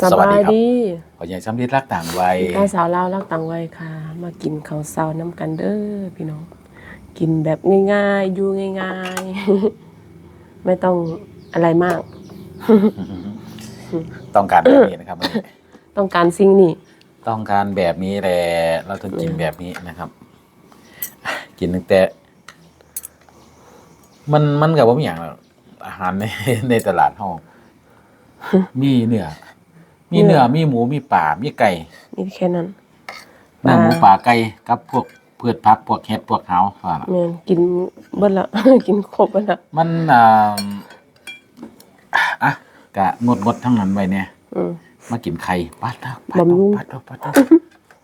สบายดีขอใหญ่ซ้ำที่รักต่างวัยแม่สาวลาวรักต่างวัยค่ะ มากินข้าวเช้าน้ำกันเด้อพี่น้อง กินแบบง่ายๆอยู่ง่ายๆ ไม่ต้องอะไรมาก ต้องการแบบนี้นะครับวันนี้ต้องการสิ่งนี้ต้องการแบบนี้แหละเราต้องกินแบบนี้นะครับ กินตั้งแต่ มันมันกับว่ามีอย่างหรอกอาหารในในตลาดห้องมีเนื้อ มีเนื้อมีหมูมีปลามีไก่มีแค่นั้นเนื้อหมูปลาไก่กับพวกพืชผักพวกเห็ดพวกเฮาว่าล่ะแม่นกินเบิดละกินครบเบิดละมันอ่าอะกะงดงดๆทั้งนั้นไว้เนี่ยอืมมากินไข่ปัดแล้วปัดบำรุงปัดแล้วปัดแล้ว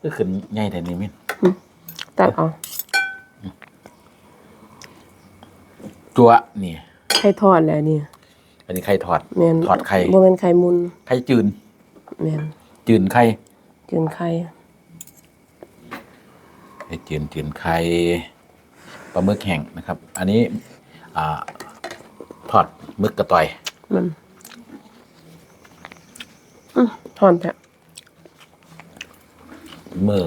ก็ขึ้นใหญ่แต่นี่มินตัดเอาตัวนี่ไข่ทอดแล้วนี่อันนี้ไข่ทอดแม่นทอดไข่บ่แม่นไข่มุน ไข่จืน แม่นจืนไข่กินไข่ไข่จืนจืนไข่ปลาหมึกแห้งนะครับ อันนี้ อ่าทอดหมึกกระต่อยมันอืมทอนแท้มือ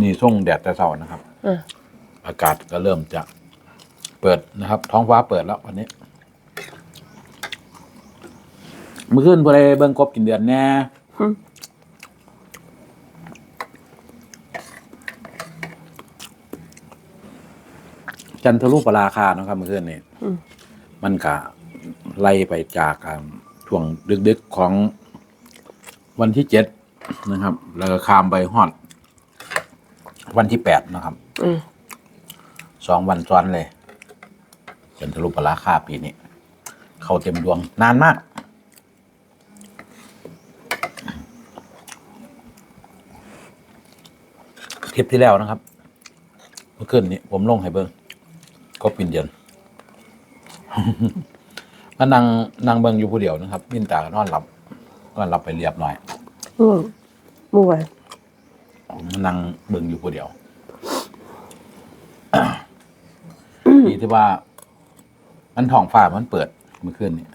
นี่ส่งแดดแต่เช้านะครับ อะอากาศก็เริ่มจะเปิดนะครับ ท้องฟ้าเปิดแล้ววันนี้ เมื่อคืนพอได้เบิ่งกบกินเดือนแน่อืม จันทรุปราคาเนาะครับเมื่อคืนนี้อืม มันก็ไล่ไปจากอ่าช่วงดึกๆของวันที่เจ็ดนะครับ แล้วก็ข้ามไปฮอดวันที่แปดนะครับ อืมสองวันซ้อนเลยจันทรุปราคาปีนี้ เขาเต็มดวงนานมาก คลิปที่แล้วนะครับ เมื่อคืนนี้ผมลงให้เบิ้งก็ปินเดียนก็นั่งนั่งเบิ้งอยู่ผู้เดียวนะครับมินตาก็นอนหลับนอนหลับไปเรียบหน่อยอืมม่วยผมนั่งเบิ้งอยู่ผู้เดียวดีที่ว่า มันท้องฟ้ามันเปิดเมื่อคืนนี้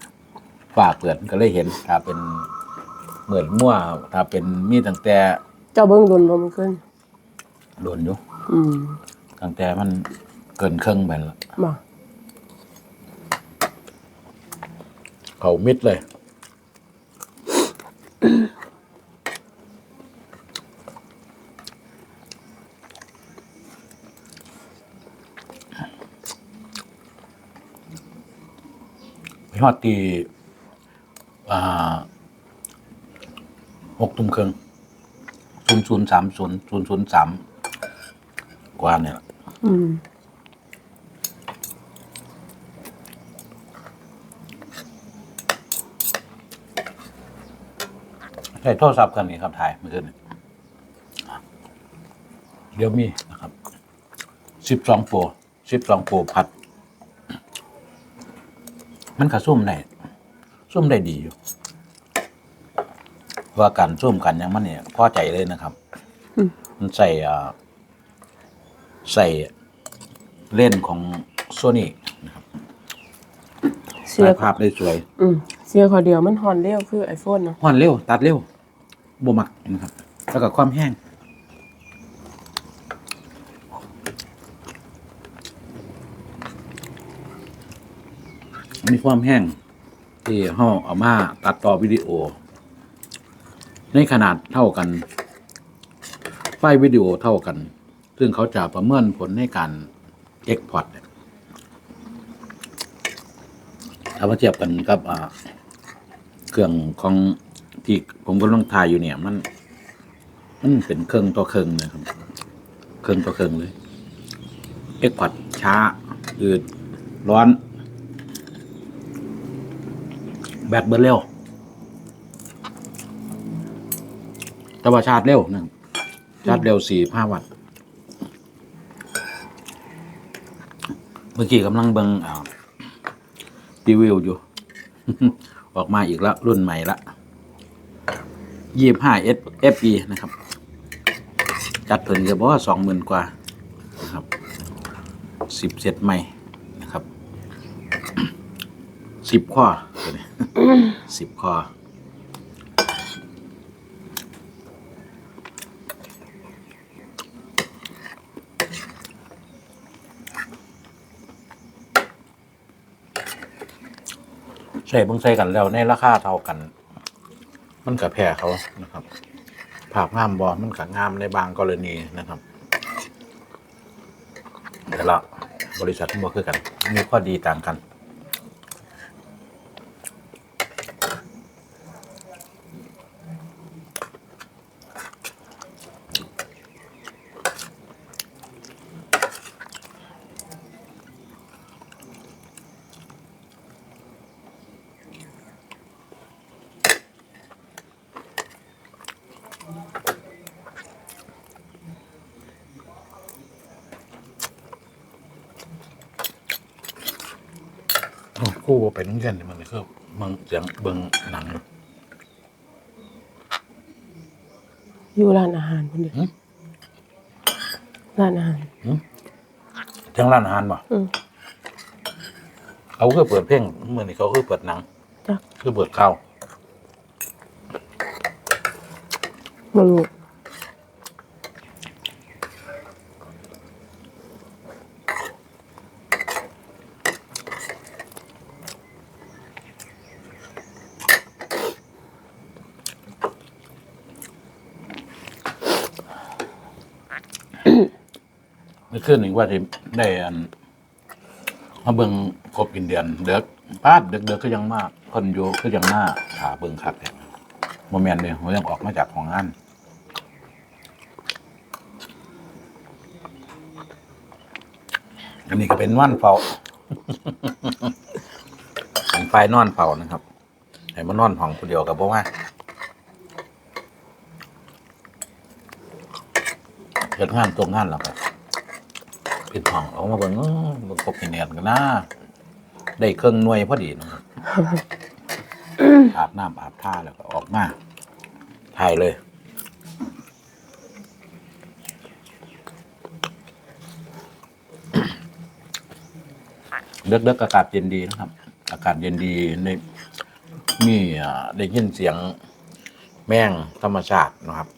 ฟ้าเปิดมันก็เลยเห็น ถ้าเป็นเหมือนมั่ว ถ้าเป็นมีตั้งแต่ เจ้าเบิ่งโดนบ่มันขึ้น โดนอยู่อืมตั้งแต่มันเกินครึ่งไปแล้วมาเขามิดเลยไปฮอดตีอ่าหกทุ่มครึ่งศูนย์ศูนย์สามศูนย์ศูนย์ศูนย์สาม กว่าเนี่ยอืมใช้โทรศัพท์กันนี่ครับถ่ายเมื่อคืนนี้เดี๋ยวมีนะครับสิบสองโปรสิบสองโปรพัด มันก็ซุ่มได้ซุ่มได้ดีอยู่เพราะว่าการซุ่มกันอยังมันเนี่ยพอใจเลยนะครับ มันใส่อ่า ใส่เล่นของโซนี่นะครับเสียถ่ายภาพได้สวยอืมเสียขอเดียวมันฮอนเร็วคือ iPhone เนาะห่อนเร็ว ตัดเร็วบ่มักนะครับ แล้วก็ความแห้ง มีความแห้ง ที่ห่อเอามาตัดต่อวิดีโอ ในขนาดเท่ากัน ไฟล์วิดีโอเท่ากัน ซึ่งเขาจะประเมินผลในการเอ็กพอร์ตถ้ามาเทียบกันกับเครื่องของที่ผมกำลังถ่ายอยู่เนี่ย มัน มันเป็นเครื่องต่อเครื่องนะครับ เครื่องต่อเครื่องเลยเอ็กพอร์ตช้าอืดร้อน แบตเบิร์เร็วแต่ว่าชาร์จเร็วนะชาร์จเร็วสี่ห้าวัตต์ มื่อกี้กำลังเบิงอ่ารีวิวอยู่ ออกมาอีกแล้วรุ่นใหม่ละยี่ห้าเอสเอฟีนะครับ จัดเพิ่นก็บอกว่าสองหมื่นกว่านะครับสิบเซตใหม่นะครับสิบข้อสิบข้อ ใส่เบิ่งใส่กันแล้วในราคาเท่ากัน มันกับแพ้เขานะครับภาพงามบอมันกับงามในบางกรณีนะครับแต่ละบริษัทมันบ่คือกัน มีข้อดีต่างกัน คู่บ่ไปโรงเรียนนี่มันเลยคือเมืองเสียงเบิ่งหนังอยู่อยู่ร้านอาหารคนเดียวหืมร้านอาหารทั้งร้านอาหารบ่อืมเขาคือเปิดเพลงเมื่อนี้เขาคือเปิดหนังจ้ะคือเปิดข้าวมาลูก ไม่ขึ้นอีกว่าที่ได้อันมาเบิ่งคบกินเดือนเด็กปาดเด็กเด็กก็ยังมากคนอยู่ก็ยังหน้าขาเบิ่งคักเนี่ยโมเมนต์เนี่ยผมยังออกมาจากของงานอันนี้ก็เป็นว่านเฝ้าเป็นไฟนอนเฝ้านะครับให้มานอนห้องผู้เดียวกับเพราะว่าเกิดงานตรงงานแล้ว ก็ปิดห้องออกมาเบิ่งเออมันครบกี่เนียนกันนะได้เครื่องหน่วยพอดีนะครับ อาบน้ำอาบท่าแล้วก็ออกมาถ่ายเลยเด็กๆอากาศเย็นดีนะครับ อากาศเย็นดีในมีได้ยินเสียงแม่งธรรมชาตินะครับ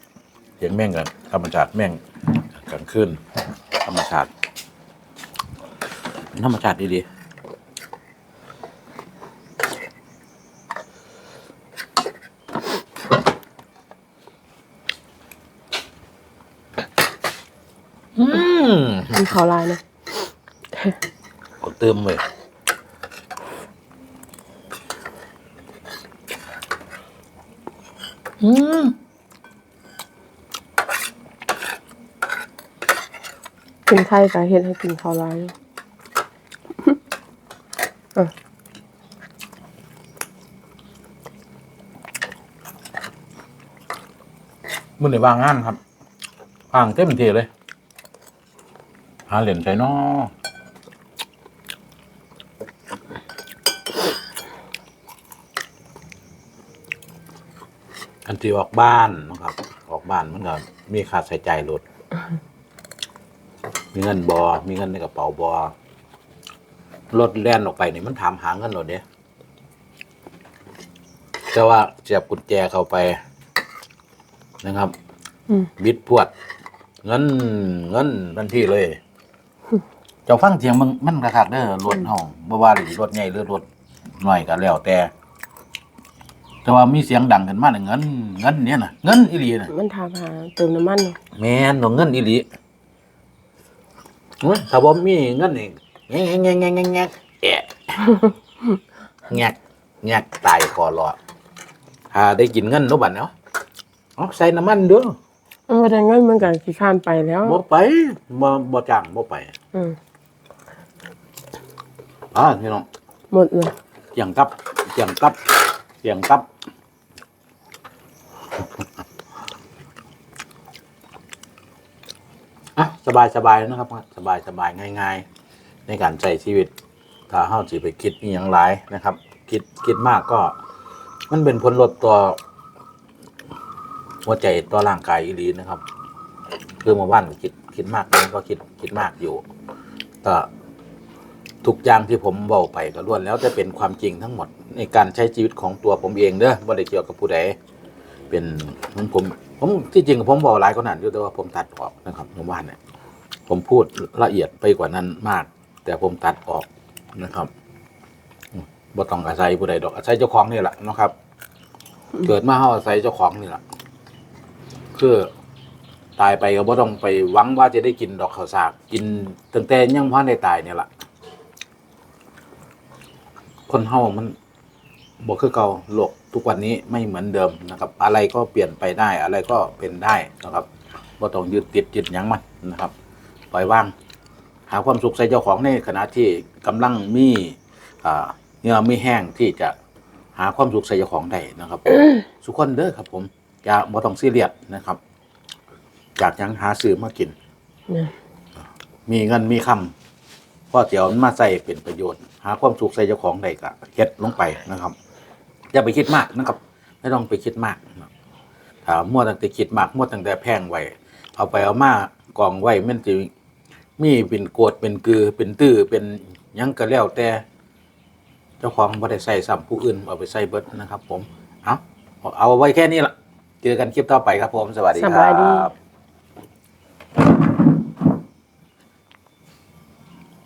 เสียงแม่งกับธรรมชาติแม่งกลางคืนธรรมชาติ ธรรมชาติดีๆอืมมีเขาลายนะเอาเติมเลยอืมกินไข่กับเห็ดให้กินเขาลายอยู่อะ มื่อไหร่วางงานครับวางเต็มทีเลย หาเหรียญใส่นออันที่ออกบ้านนะครับ ออกบ้านมันก็มีค่าใช้จ่ายรถมีเงินบอมีเงินในกระเป๋าบอรถแล่นออกไปนี่มันถามหาเงินรถเนี่ยแต่ว่าเสียบกุญแจเข้าไป นะครับอืมบิดพวดเงินเงินทันทีเลย เจ้าฟังเสียงมันมันกระคักเด้อรถเฮาบ่ว่าสิรถใหญ่หรือรถน้อยก็แล้วแต่ แต่ว่ามีเสียงดังขึ้นมาเนี่ยเงิน เงินเนี่ยน่ะเงินอีหลีน่ะมันถามหาเติมน้ำมันเนาะแม่นว่าเงินอีหลีโอ้ยถ้าบ่มีเงินนี่แงะแงะแงะแงะแงะแอะแงะแงะตายคอรอถ้าได้กินเงินเนาะบัดเนาะ เอาใส่น้ำมันเด้อมันบ่ได้เงินมันก็ขี้ข้านไปแล้ว บ่ไปบ่บ่จ้างบ่ไปอืมอ่าพี่น้องหมดเลยเสียงกับเสียงกับเสียงกับอะสบายสบายนะครับ สบายสบายง่าย ๆ ในการใช้ชีวิต ถ้าเฮาสิไปคิดอีหยังหลายนะครับ คิดคิดมากก็ มันเป็นผลลดต่อ หัวใจต่อร่างกายอีหลีนะครับ คือเมื่อวานก็คิดคิดมากนั้ก็คิดคิดมากอยู่ก็ทุกอย่างที่ผมเบาไปก็ล้วนแล้วจะเป็นความจริงทั้งหมดในการใช้ชีวิตของตัวผมเองเด้อบ่ได้เกี่ยวกับผู้ใดเป็นผมผมผมที่จริงผมบอกหลายคนนั้นอยู่แต่ว่าผมตัดออกนะครับเมื่อวานเนี่ยผมพูดละเอียดไปกว่านั้นมาก แต่ผมตัดออกนะครับบ่ต้องอาศัยผู้ใดดอกอาศัยเจ้าของนี่แหละนะครับ เกิดมาเฮาอาศัยเจ้าของนี่แหละ คือตายไปก็บ่ต้องไปหวังว่าจะได้กินดอกข้าวสากกินตั้งแต่ยังพ่ได้ตายเนี่ยล่ะ คนเฮามันบ่คือเก่าโลกทุกวันนี้ไม่เหมือนเดิมนะครับ อะไรก็เปลี่ยนไปได้อะไรก็เป็นได้นะครับบ่ต้องยึดติดยึดยังมันนะครับปล่อยวาง หาความสุขใส่เจ้าของในขณะที่กำลังมีอ่าเนื้อมีแห้งที่จะหาความสุขใส่เจ้าของได้นะครับ สุขคนเด้อครับผม อย่าบ่ต้องซีเรียสนะครับอยากหยังหาซื้อมากินเนี่ยมีเงินมีคำพ่อเจียวมันมาใส่เป็นประโยชน์ หาความสุขใส่เจ้าของได้ก็เฮ็ดลงไปนะครับอย่าไปคิดมากนะครับ ไม่ต้องไปคิดมากนะถ้ามั่วตั้งแต่คิดมากมั่วตั้งแต่แพงไว้เอาไปเอามากองไว้มันจะมีเป็นโกดเป็นกือเป็นตื้อเป็นหยังก็แล้วแต่ เจ้าของบ่ได้ใส่ซ้ำผู้อื่นเอาไปใส่เบิดนะครับ ผมเอาเอาไว้แค่นี้ละ เจอกันคลิปต่อไปครับผม สวัสดีครับ